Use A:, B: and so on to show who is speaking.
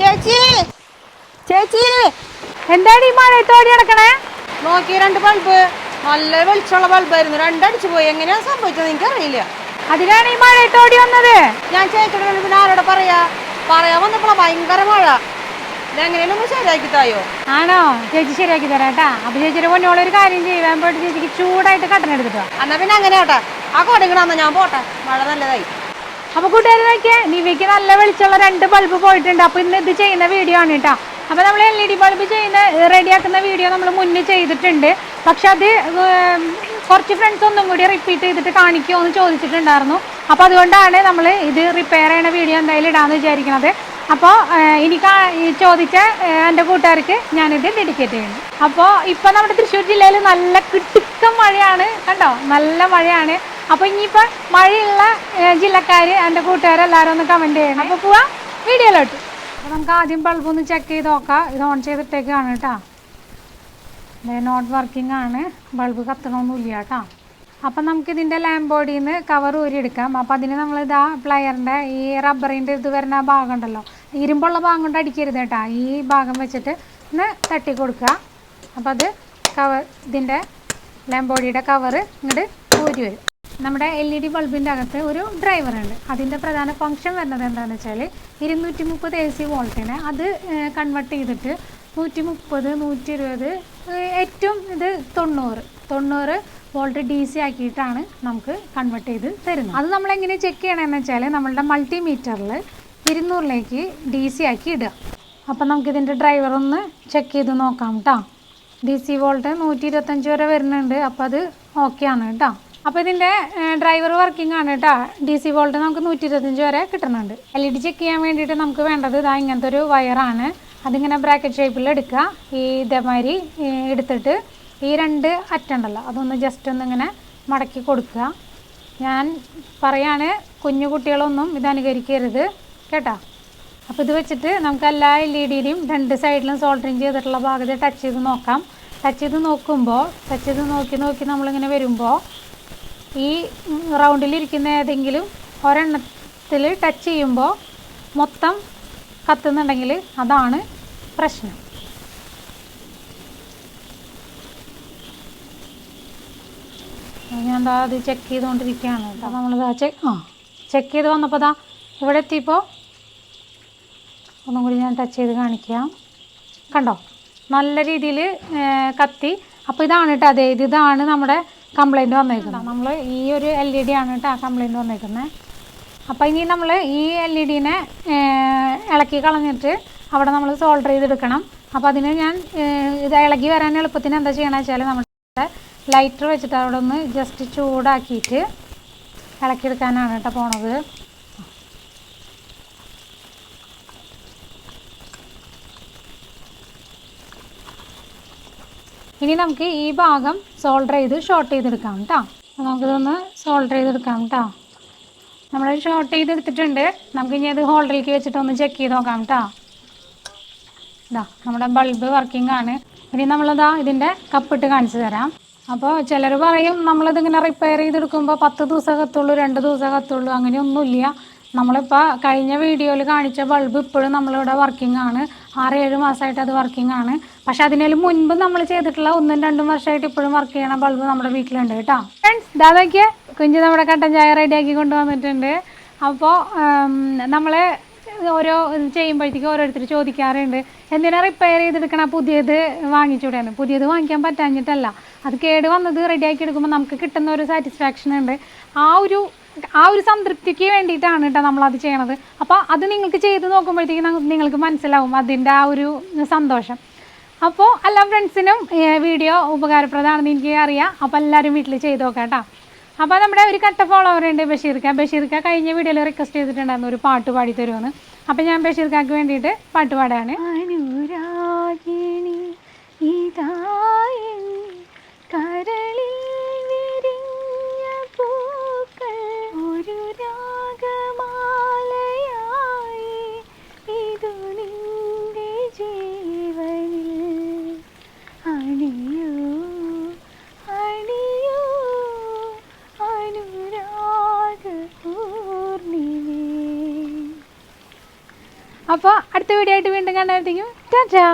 A: ചേച്ചി. ചേച്ചി
B: എന്താണ് ഈ മഴയത്തോടി നടക്കണേ?
A: നോക്കി രണ്ട് ബൾബ്. നല്ല വെളിച്ചമുള്ള ബൾബായിരുന്നു. രണ്ടടിച്ചു പോയി. എങ്ങനെയാ സംഭവിച്ചത് അറിയില്ല
B: അതിനാണ് ഈ മഴയത്തോടി വന്നത്?
A: ഞാൻ ചേച്ചിയുടെ പിന്നെ ആരോടെ പറയാ? പറയാൻ വന്നപ്പോഴാ ഭയങ്കര മഴ. ശരിയാക്കി തായോ
B: ആണോ? ചേച്ചി ശരിയാക്കി തരാം കേട്ടാ അപ്പൊ ചേച്ചിയുടെ പൊന്നോളെ ഒരു കാര്യം ചെയ്യാൻ പോയിട്ട് ചേച്ചിക്ക് ചൂടായിട്ട് കട്ടൻ എടുത്തിട്ടോ
A: എന്നാ പിന്നെ അങ്ങനെ കേട്ടെ ആ കൊടുക്കണമെന്ന് ഞാൻ പോട്ടെ. മഴ നല്ലതായി.
B: അപ്പൊ കൂട്ടുകാർ നോക്കിയേ നിവിക്ക് നല്ല വെളിച്ചുള്ള രണ്ട് ബൾബ് പോയിട്ടുണ്ട്. അപ്പൊ ഇന്ന് ഇത് ചെയ്യുന്ന വീഡിയോ ആണ് കേട്ടോ അപ്പൊ നമ്മൾ എൽ ഇ ഡി ബൾബ് ചെയ്യുന്ന റെഡിയാക്കുന്ന വീഡിയോ നമ്മൾ മുന്നേ ചെയ്തിട്ടുണ്ട്. പക്ഷെ അത് കുറച്ച് ഫ്രണ്ട്സ് ഒന്നും കൂടി റിപ്പീറ്റ് ചെയ്തിട്ട് കാണിക്കുമോ എന്ന് ചോദിച്ചിട്ടുണ്ടായിരുന്നു. അപ്പൊ അതുകൊണ്ടാണ് നമ്മൾ ഇത് റിപ്പയർ ചെയ്യണ വീഡിയോ എന്തായാലും ഇടാന്ന് വിചാരിക്കുന്നത് അപ്പോൾ എനിക്ക് ചോദിച്ച എന്റെ കൂട്ടുകാർക്ക് ഞാനിത് ഡെഡിക്കേറ്റ് ചെയ്യുന്നു. അപ്പോൾ ഇപ്പോൾ നമ്മുടെ തൃശ്ശൂർ ജില്ലയിൽ നല്ല കിടുക്കം മഴയാണ്. കണ്ടോ? നല്ല മഴയാണ്. അപ്പോൾ ഇനിയിപ്പോൾ മഴയുള്ള ജില്ലക്കാർ എന്റെ കൂട്ടുകാരെല്ലാവരും ഒന്ന് കമന്റ് ചെയ്യണം. അപ്പോൾ പോവാം വീഡിയോയിലോട്ട്. അപ്പോൾ നമുക്ക് ആദ്യം ബൾബ് ഒന്ന് ചെക്ക് ചെയ്ത് നോക്കാം. ഇത് ഓൺ ചെയ്തിട്ടേക്കാണ് കേട്ടോ നോട്ട് വർക്കിംഗ് ആണ്. ബൾബ് കത്തണമൊന്നുമില്ല കേട്ടോ അപ്പം നമുക്ക് ഇതിന്റെ ലാമ്പ് ബോഡിയിൽ നിന്ന് കവർ ഊരിയെടുക്കാം. അപ്പോൾ അതിന് നമ്മൾ ഇതാ പ്ലയറിന്റെ ഈ റബ്ബറിന്റെ ഇത് വരുന്ന ഭാഗം ഉണ്ടല്ലോ ഇരുമ്പുള്ള ഭാഗം കൊണ്ട് അടിക്കരുത് കേട്ടോ ഈ ഭാഗം വെച്ചിട്ട് ഒന്ന് തട്ടി കൊടുക്കുക. അപ്പൊ അത് കവർ ഇതിന്റെ ലാമ്പ് ബോഡിയുടെ കവർ ഇങ്ങോട്ട് ഊരി വരും. നമ്മുടെ എൽ ഇ ഡി ബൾബിന്റെ അകത്ത് ഒരു ഡ്രൈവർ ഉണ്ട്. അതിന്റെ പ്രധാന ഫംഗ്ഷൻ വരുന്നത് എന്താണെന്ന് വെച്ചാൽ ഇരുന്നൂറ്റി മുപ്പത് എ സി വോൾട്ടിനെ അത് കൺവെർട്ട് ചെയ്തിട്ട് നൂറ്റി മുപ്പത് നൂറ്റി ഇരുപത് ഏറ്റവും ഇത് തൊണ്ണൂറ് തൊണ്ണൂറ് വോൾട്ട് ഡി സി ആക്കിയിട്ടാണ് നമുക്ക് കൺവെർട്ട് ചെയ്ത് തരുന്നത്. അത് നമ്മൾ എങ്ങനെ ചെക്ക് ചെയ്യണമെന്ന് വെച്ചാൽ നമ്മളുടെ മൾട്ടിമീറ്ററിൽ ഇരുന്നൂറിലേക്ക് ഡി സി ആക്കി ഇടുക. അപ്പം നമുക്കിതിന്റെ ഡ്രൈവർ ഒന്ന് ചെക്ക് ചെയ്ത് നോക്കാം കേട്ടോ ഡി സി വോൾട്ട് നൂറ്റി ഇരുപത്തഞ്ച് വരെ വരുന്നുണ്ട്. അപ്പോൾ അത് ഓക്കെ ആണ് കേട്ടോ അപ്പോൾ ഇതിന്റെ ഡ്രൈവർ വർക്കിംഗ് ആണ് കേട്ടോ ഡി സി വോൾട്ട് നമുക്ക് നൂറ്റി ഇരുപത്തഞ്ച് വരെ കിട്ടുന്നുണ്ട്. എൽ ഇ ഡി ചെക്ക് ചെയ്യാൻ വേണ്ടിയിട്ട് നമുക്ക് വേണ്ടത് ഇതാ ഇങ്ങനത്തെ ഒരു വയറാണ് അതിങ്ങനെ ബ്രാക്കറ്റ് ഷേപ്പിൽ എടുക്കുക. ഈ ഇതേമാതിരി എടുത്തിട്ട് ഈ രണ്ട് അറ്റുണ്ടല്ലോ അതൊന്ന് ജസ്റ്റ് ഒന്ന് ഇങ്ങനെ മടക്കി കൊടുക്കുക. ഞാൻ പറയാണ് കുഞ്ഞു കുട്ടികളൊന്നും ഇത് അനുകരിക്കരുത്. കേട്ടോ? അപ്പോൾ ഇത് വെച്ചിട്ട് നമുക്ക് എല്ലാ എൽ ഇ ഡിയിലും രണ്ട് സൈഡിലും സോൾഡറിങ് ചെയ്തിട്ടുള്ള ഭാഗത്ത് ടച്ച് ചെയ്ത് നോക്കാം. ടച്ച് ചെയ്ത് നോക്കുമ്പോൾ ടച്ച് ചെയ്ത് നോക്കി നോക്കി നമ്മളിങ്ങനെ വരുമ്പോൾ ഈ റൗണ്ടിലിരിക്കുന്ന ഏതെങ്കിലും ഒരെണ്ണത്തിൽ ടച്ച് ചെയ്യുമ്പോൾ മൊത്തം കത്തുന്നുണ്ടെങ്കിൽ അതാണ് പ്രശ്നം. ഞാൻ ദാ അത് ചെക്ക് ചെയ്തുകൊണ്ടിരിക്കുകയാണ് കേട്ടോ. നമ്മളിതാ ചെക്ക് ആ. ചെക്ക് ചെയ്ത് വന്നപ്പോൾ ദാ ഇവിടെ എത്തിയപ്പോൾ ഒന്നും കൂടി ഞാൻ ടച്ച് ചെയ്ത് കാണിക്കാം. കണ്ടോ? നല്ല രീതിയിൽ കത്തി. അപ്പോൾ ഇതാണ് കേട്ടോ അതെ ഇത് ഇതാണ് നമ്മുടെ കംപ്ലൈന്റ് വന്നേക്കുന്നത് നമ്മൾ ഈ ഒരു എൽ ഇ ഡി ആണ് കേട്ടോ ആ കംപ്ലൈന്റ് വന്നേക്കുന്നത് അപ്പോൾ ഇനി നമ്മൾ ഈ എൽ ഇ ഡീനെ ഇളക്കി കളഞ്ഞിട്ട് അവിടെ നമ്മൾ സോൾഡർ ചെയ്തെടുക്കണം. അപ്പോൾ അതിന് ഞാൻ ഇത് ഇളകി വരാൻ എളുപ്പത്തിന് എന്താ ചെയ്യണമെന്ന് വെച്ചാൽ നമ്മുടെ ലൈറ്റർ വെച്ചിട്ട് അവിടെ ഒന്ന് ജസ്റ്റ് ചൂടാക്കിയിട്ട് ഇളക്കിയെടുക്കാനാണ് കേട്ടോ പോണത്. ഇനി നമുക്ക് ഈ ഭാഗം സോൾഡർ ചെയ്ത് ഷോർട്ട് ചെയ്തെടുക്കാം കേട്ടോ നമുക്കിതൊന്ന് സോൾഡർ ചെയ്തെടുക്കാം കേട്ടോ നമ്മൾ ഷോർട്ട് ചെയ്തെടുത്തിട്ടുണ്ട്. നമുക്ക് ഇനി അത് ഹോൾഡറിലേക്ക് വെച്ചിട്ടൊന്ന് ചെക്ക് ചെയ്ത് നോക്കാം കേട്ടോ ഇതാ നമ്മുടെ ബൾബ് വർക്കിംഗ് ആണ്. ഇനി നമ്മളിതാ ഇതിന്റെ കപ്പിട്ട് കാണിച്ചു തരാം. അപ്പോൾ ചിലർ പറയും നമ്മളിതിങ്ങനെ റിപ്പയർ ചെയ്തെടുക്കുമ്പോൾ പത്ത് ദിവസം കത്തുള്ളൂ രണ്ട് ദിവസം കത്തുള്ളൂ അങ്ങനെയൊന്നുമില്ല. നമ്മളിപ്പോൾ കഴിഞ്ഞ വീഡിയോയിൽ കാണിച്ച ബൾബ് ഇപ്പോഴും നമ്മളിവിടെ വർക്കിംഗ് ആണ്. ആറ് ഏഴ് മാസമായിട്ട് അത് വർക്കിംഗ് ആണ് പക്ഷെ അതിനേലും മുൻപ് നമ്മൾ ചെയ്തിട്ടുള്ള ഒന്നും രണ്ടും വർഷമായിട്ട് ഇപ്പോഴും വർക്ക് ചെയ്യണ ബൾബ് നമ്മുടെ വീട്ടിലുണ്ട് കേട്ടോ. ഫ്രണ്ട്സ് ദാദയ്ക്ക് കുഞ്ഞ് നമ്മുടെ കട്ടൻ ചായ റെഡിയാക്കി കൊണ്ടുവന്നിട്ടുണ്ട് അപ്പോൾ നമ്മൾ ഓരോ ഇത് ചെയ്യുമ്പോഴത്തേക്കും ഓരോരുത്തർ ചോദിക്കാറുണ്ട് എന്തിനാ റിപ്പയർ ചെയ്തെടുക്കണം? പുതിയത് വാങ്ങിച്ചൂടെയാണ് പുതിയത് വാങ്ങിക്കാൻ പറ്റാഞ്ഞിട്ടല്ല. അത് കേട് വന്നത് റെഡിയാക്കി എടുക്കുമ്പോൾ നമുക്ക് കിട്ടുന്ന ഒരു സാറ്റിസ്ഫാക്ഷൻ ഉണ്ട്. ആ ഒരു ആ ഒരു സംതൃപ്തിക്ക് വേണ്ടിയിട്ടാണ് കേട്ടോ അത് ചെയ്യണത്. അപ്പോൾ അത് നിങ്ങൾക്ക് ചെയ്ത് നോക്കുമ്പോഴത്തേക്കും നിങ്ങൾക്ക് മനസ്സിലാവും അതിന്റെ ആ ഒരു സന്തോഷം. അപ്പോൾ എല്ലാ ഫ്രണ്ട്സിനും വീഡിയോ ഉപകാരപ്രദമാണെന്ന് എനിക്ക് അറിയാം. അപ്പോൾ എല്ലാവരും വീട്ടിൽ ചെയ്ത് നോക്കാം കേട്ടോ അപ്പോൾ നമ്മുടെ ഒരു കട്ട ഫോളോവർ ഉണ്ട് ബഷീർക്ക. ബഷീർക്ക കഴിഞ്ഞ വീഡിയോയിൽ റിക്വസ്റ്റ് ചെയ്തിട്ടുണ്ടായിരുന്നു ഒരു പാട്ട് പാടി തരുമെന്ന് അപ്പോൾ ഞാൻ ബഷീർക്കാക്ക് വേണ്ടിയിട്ട് പാട്ട് പാടാണ്. അപ്പോൾ അടുത്ത വീഡിയോ ആയിട്ട് വീണ്ടും കാണാനായിരിക്കും ടാറ്റാ